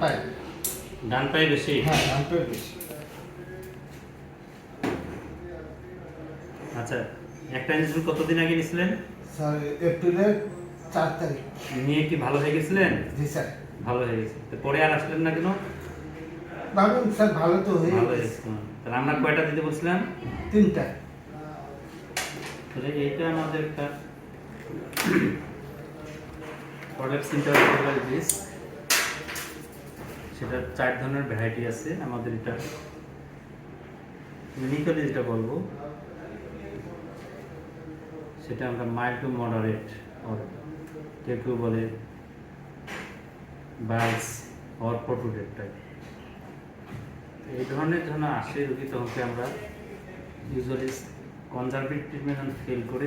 পায়ে ডান পায়ে বেশি? হ্যাঁ ডান পায়ে বেশি। আচ্ছা একটা ইনজেকশন কতদিন আগে নিয়েছিলেন? স্যার এপ্রিলের চার তারিখ। নিয়ে কি ভালো হয়ে গেছিলেন? জি স্যার। ভালো হয়ে গেছে। তো পরে আর আসলেন না কেন? ভাবুন স্যার ভালো তো হয়ে গেছে। তাহলে আমরা কয়টা দিতে বলছিলাম? তিনটা। তাহলে এইটা আমাদের একটা প্রোডাক্ট সেন্টার ডিস সেটা চার ধরনের ভ্যারাইটি আছে, আমাদের এটা মেডিকেলে যেটা বলব, সেটা আমরা মাইল্ড টু মডারেট অর কেউ কেউ বলে বাইস অর প্রোটুডেট টাইপ এই ধরনের যখন আসে রুগী তখনকে আমরা ইউজুয়ালি কনজারভেটিভ ট্রিটমেন্ট ফেল করে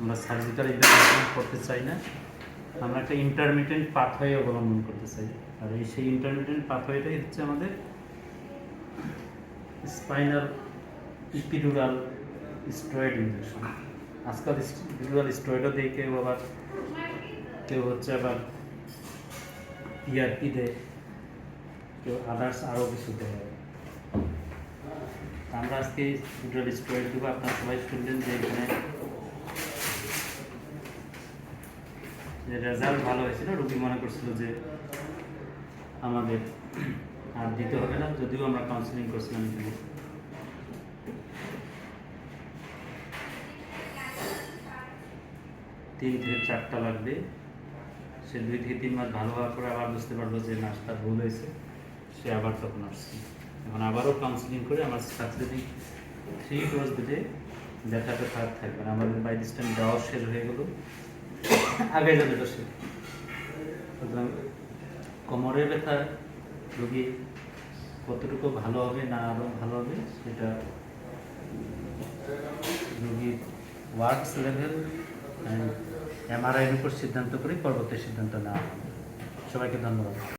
আমরা সার্জিক্যাল ইন্টারভেনশন করতে চাই না। আমরা একটা ইন্টারমিডিয়েন্ট পাথওয়ে অবলম্বন করতে চাই। আর এই সেই ইন্টারমিডিয়েন্ট পাথওয়েটাই হচ্ছে আমাদের স্পাইনাল ইপিডুরাল স্টেরয়েড ইনজেকশন আজকাল ইপিডুরাল স্টেরয়েডও দিয়ে কেউ আবার, কেউ হচ্ছে আবার পিআরপি দেয়, কেউ আদার্স আরও কিছু দেয়। আমরা আজকে ইপিডুরাল স্টেরয়েড দেবো আপনারা সবাই শুনলেন যে এখানে রেজাল্ট ভালো হয়েছিল রুগী মনে করছিল যে আমাদের আর দিতে হবে না, যদিও আমরা কাউন্সিলিং করছিলাম এখানে। তিন থেকে চারটা লাগবে। সে দুই থেকে তিন মাস ভালো হওয়ার পরে আবার বুঝতে পারল যে নাচটা ভুল হয়েছে। সে আবার তখন আসছে। এখন আবারও কাউন্সিলিং করে আমার সাকসেসিং থ্রি ডোজ দিলে খারাপ থাকবে আমাদের বাই দিস টাইম দেওয়া শেষ হয়ে গেলো। আগে যাবে তো সে। কোমরের ব্যথা রোগী কতটুকু ভালো হবে, না আরও ভালো হবে, সেটা রোগীর ওয়ার্কস লেভেল এমআরআইয়ের উপর সিদ্ধান্ত করে পরবর্তী সিদ্ধান্ত নেওয়া হবে। সবাইকে ধন্যবাদ।